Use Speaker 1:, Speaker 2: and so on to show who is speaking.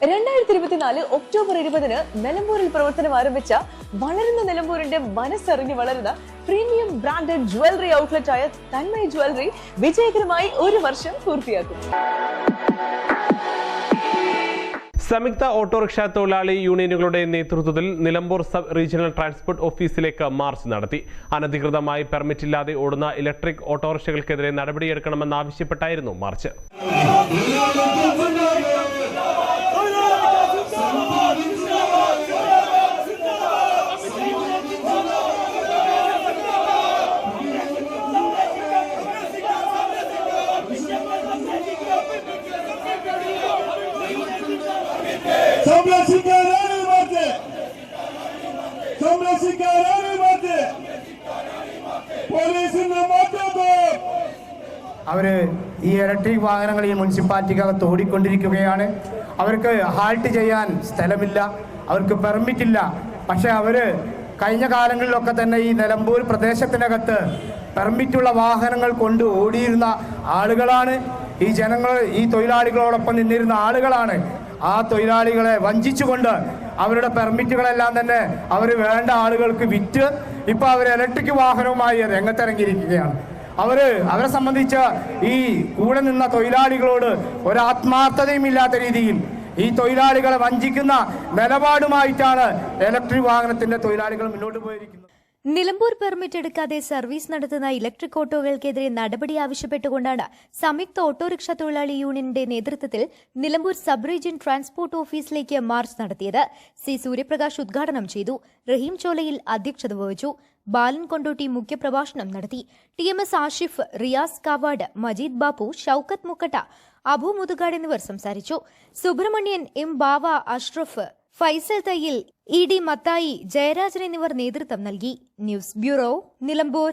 Speaker 1: രണ്ടായിരത്തി ഇരുപത്തിനാല് ഒക്ടോബർ ഇരുപതിന് നിലമ്പൂരിൽ പ്രവർത്തനം ആരംഭിച്ച വളരുന്ന നിലമ്പൂരിന്റെ മനസ്സറിഞ്ഞ് വളരുന്ന പ്രീമിയം ബ്രാൻഡഡ് ജ്വല്ലറി ഔട്ട്ലെറ്റ് ആയ തന്മയ ജ്വല്ലറി വിജയകരമായി ഒരു വർഷം പൂർത്തിയാക്കും.
Speaker 2: സംയുക്ത ഓട്ടോറിക്ഷ തൊഴിലാളി യൂണിയനുകളുടെ നേതൃത്വത്തിൽ നിലമ്പൂർ സബ് റീജിയണൽ ട്രാൻസ്പോർട്ട് ഓഫീസിലേക്ക് മാർച്ച് നടത്തി. അനധികൃതമായി പെർമിറ്റ് ഇല്ലാതെ ഓടുന്ന ഇലക്ട്രിക് ഓട്ടോറിക്ഷകൾക്കെതിരെ നടപടിയെടുക്കണമെന്നാവശ്യപ്പെട്ടായിരുന്നു മാർച്ച്.
Speaker 3: സംരക്ഷിക്കാനാണ് മാറ്റ്. സംരക്ഷിക്കാനാണ് മാറ്റ്. പോലീസിന്റെ മാറ്റത്തോ
Speaker 4: അവർ ഈ ഇലക്ട്രിക് വാഹനങ്ങൾ ഈ മുനിസിപ്പാലിറ്റിക്കകത്ത് ഓടിക്കൊണ്ടിരിക്കുകയാണ്. അവർക്ക് ഹാൾട്ട് ചെയ്യാൻ സ്ഥലമില്ല. അവർക്ക് പെർമിറ്റ് ഇല്ല. പക്ഷെ അവർ കഴിഞ്ഞ കാലങ്ങളിലൊക്കെ തന്നെ ഈ നിലമ്പൂർ പ്രദേശത്തിനകത്ത് പെർമിറ്റുള്ള വാഹനങ്ങൾ കൊണ്ട് ഓടിയിരുന്ന ആളുകളാണ്. ഈ ജനങ്ങൾ ഈ തൊഴിലാളികളോടൊപ്പം നിന്നിരുന്ന ആളുകളാണ് ആ തൊഴിലാളികളെ വഞ്ചിച്ചുകൊണ്ട് അവരുടെ പെർമിറ്റുകളെല്ലാം തന്നെ അവർ വേണ്ട ആളുകൾക്ക് വിറ്റ് ഇപ്പൊ അവർ ഇലക്ട്രിക് വാഹനവുമായി രംഗത്തിറങ്ങിയിരിക്കുകയാണ്. അവർ അവരെ സംബന്ധിച്ച് ഈ കൂടെ നിന്ന തൊഴിലാളികളോട് ഒരാത്മാർത്ഥതയും ഇല്ലാത്ത രീതിയിൽ ഈ തൊഴിലാളികളെ വഞ്ചിക്കുന്ന നിലപാടുമായിട്ടാണ് ഇലക്ട്രിക് വാഹനത്തിന്റെ തൊഴിലാളികൾ മുന്നോട്ട് പോയിരിക്കുന്നത്.
Speaker 5: നിലമ്പൂർ പെർമിറ്റ് എടുക്കാതെ സർവീസ് നടത്തുന്ന ഇലക്ട്രിക് ഓട്ടോകൾക്കെതിരെ നടപടി ആവശ്യപ്പെട്ടുകൊണ്ടാണ് സംയുക്ത ഓട്ടോറിക്ഷ തൊഴിലാളി യൂണിയന്റെ നേതൃത്വത്തിൽ നിലമ്പൂർ സബ് റീജിയൻ ട്രാൻസ്പോർട്ട് ഓഫീസിലേക്ക് മാർച്ച് നടത്തിയത്. സി സൂര്യപ്രകാശ് ഉദ്ഘാടനം ചെയ്തു. റഹീം ചോലയിൽ അധ്യക്ഷത വഹിച്ചു. ബാലൻ കൊണ്ടോട്ടി മുഖ്യപ്രഭാഷണം നടത്തി. T M S Ashif Riyas Kavad Majeed Bappu Shoukath Mukkatta Abu Muthukad എന്നിവർ സംസാരിച്ചു. Subrahmanyan M Bava Ashraf Faisal Thayyil E D Mathai Jayarajan എന്നിവർ നേതൃത്വം നൽകി. News bureau Nilambur.